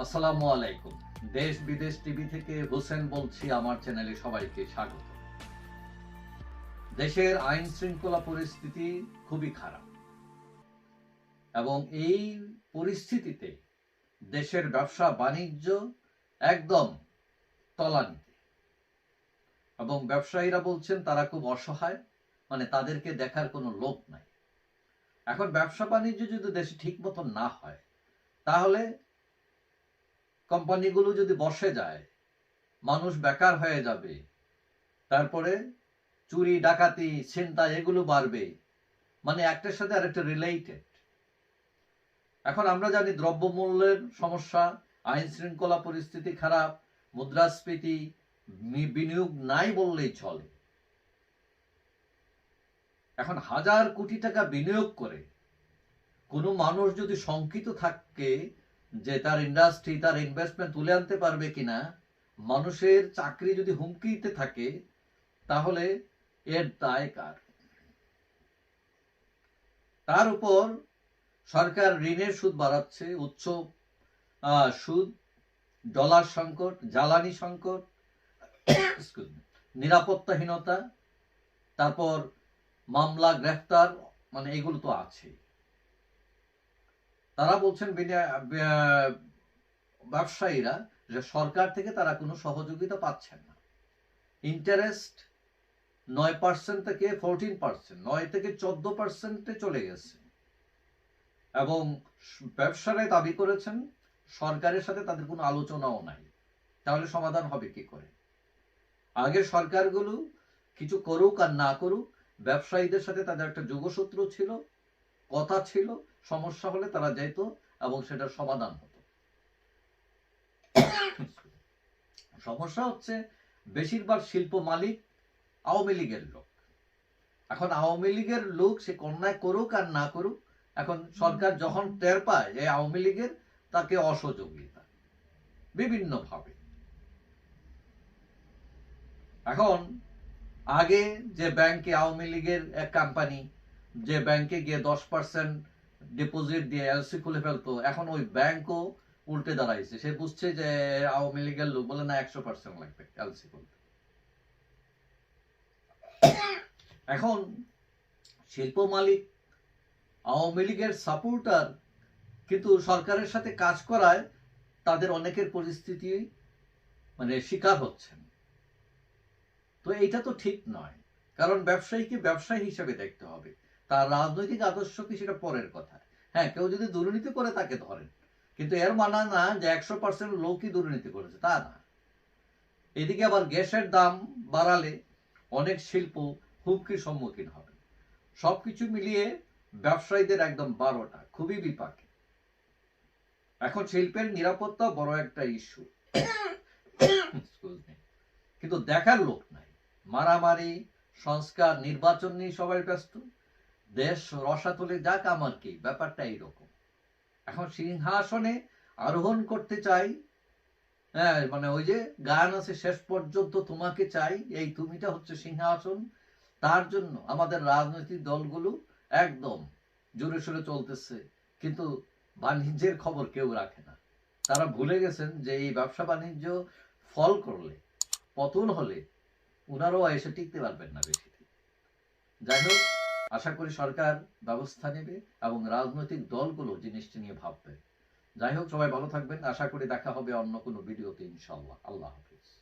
আসসালামু আলাইকুম। দেশ বিদেশ টিভি থেকে হোসেন বলছি, আমার চ্যানেলে সবাইকে স্বাগত। দেশের আইন শৃঙ্খলা পরিস্থিতি খুবই খারাপ এবং এই পরিস্থিতিতে দেশের ব্যবসা বাণিজ্য একদম তলানিতে। এবং ব্যবসায়ীরা বলছেন, তারা খুব অসহায় মানে তাদেরকে দেখার কোনো লোক নাই। এখন ব্যবসা বাণিজ্য যদি দেশে ঠিক মতন না হয়, তাহলে কোম্পানিগুলো যদি বসে যায়, মানুষ বেকার হয়ে যাবে, তারপরে চুরি, ডাকাতি, ছিনতাই এগুলো বাড়বে। মানে একটার সাথে আরেকটা রিলেটেড এখন আমরা জানি দ্রব্যমূল্যের সমস্যা, আইন শৃঙ্খলা পরিস্থিতি খারাপ, মুদ্রাস্ফীতি বিনিয়োগ নাই বললেই চলে। এখন হাজার কোটি টাকা বিনিয়োগ করে কোনো মানুষ যদি শঙ্কিত থাকে যে তার ইন্ডাস্ট্রি তার ইনভেস্টমেন্ট তুলে আনতে পারবে কিনা, মানুষের চাকরি যদি হুমকিতে থাকে, তাহলে এর দায় কার? তার উপর সরকার ঋণের সুদ বাড়াচ্ছে, উচ্চ সুদ, ডলার সংকট, জ্বালানি সংকট নিরাপত্তাহীনতা, তারপর মামলা, গ্রেফতার মানে এগুলো তো আছে তারা বলছেন ব্যবসায়ীরা যে সরকার থেকে তারা কোনো সহযোগিতা পাচ্ছেন না। ইন্টারেস্ট নয় পার্সেন্ট থেকে ফোরটিন পার্সেন্ট নয় থেকে চোদ্দ পার্সেন্টে চলে গেছে। এবং স- দাবি করেছেন, সরকারের সাথে তাদের কোনো আলোচনাও নাই। তাহলে সমাধান হবে কি করে? আগে সরকারগুলো কিছু করুক আর না করুক, ব্যবসায়ীদের সাথে তাদের একটা যোগসূত্র ছিল। কথা ছিল, সমস্যা হলে তারা যেত এবং সেটার সমাধান হতো। সমস্যা হচ্ছে বেশিরভাগ শিল্প মালিক আওয়ামী লীগের লোক। এখন আওয়ামী লীগের লোক সে কন্যায় করুক আর না করুক, এখন সরকার যখন টের পায় যে আওয়ামী লীগের, তাকে অসহযোগিতা বিভিন্ন ভাবে এখন আগে যে ব্যাংকে আওয়ামী লীগের এক কোম্পানি যে ব্যাংকে গিয়ে দশ পার্সেন্ট ডিপোজিট দিয়ে এলসি খুলে ফেলতো, এখন ওই ব্যাংকও উল্টে দাঁড়াইছে। সে বুঝছে যে আওয়ামী লীগের লোক বলে, না, একশো পার্সেন্ট লাগবে এলসি খুলতে। এখন শিল্প মালিক, আওয়ামী লীগের সাপোর্টার কিন্তু সরকারের সাথে কাজ করায় তাদের অনেকের পরিস্থিতি মানে শিকার হচ্ছেন। তো এটা তো ঠিক নয়। কারণ ব্যবসায়ীকে ব্যবসায়ী হিসেবে দেখতে হবে। তার রাজনৈতিক আদর্শ কি সেটা পরের কথা। হ্যাঁ কেউ যদি দুর্নীতি করে তাকে ধরেন। কিন্তু এর মানা না যে একশো পার্সেন্ট লোকই দুর্নীতি করেছে, তা না। এদিকে আবার গ্যাসের দাম বাড়ালে অনেক শিল্প হুমকির সম্মুখীন হবে। সবকিছু মিলিয়ে ব্যবসায়ীদের একদম বারোটা, খুবই বিপাকে। এখন শিল্পের নিরাপত্তা বড় একটা ইস্যু কিন্তু দেখার লোক নাই। মারামারি, সংস্কার, নির্বাচন নিয়ে সবাই ব্যস্ত। দেশ রসাতলে যাক আমার কি, ব্যাপারটা এইরকম এখন সিংহাসনে আরোহণ করতে চাই হ্যাঁ মানে ওই যে গান আছে, শেষ পর্যন্ত তোমাকে চাই, এই তুমিটা হচ্ছে সিংহাসন, তার জন্য আমাদের রাজনৈতিক দলগুলো একদম জোরে সোরে চলতেছে, কিন্তু বাণিজ্যের খবর কেউ রাখে না তারা ভুলে গেছেন যে এই ব্যবসা বাণিজ্য ফল করলে, পতন হলে ওনারাও এসে টিকতে পারবেন না বেশি। যাই হোক আশা করি সরকার ব্যবস্থা নেবে এবং রাজনৈতিক দলগুলো জিনিসটি নিয়ে ভাববে। যাই হোক, সবাই ভালো থাকবেন। আশা করি দেখা হবে অন্য কোনো ভিডিওতে ইনশাল্লাহ আল্লাহ হাফিজ।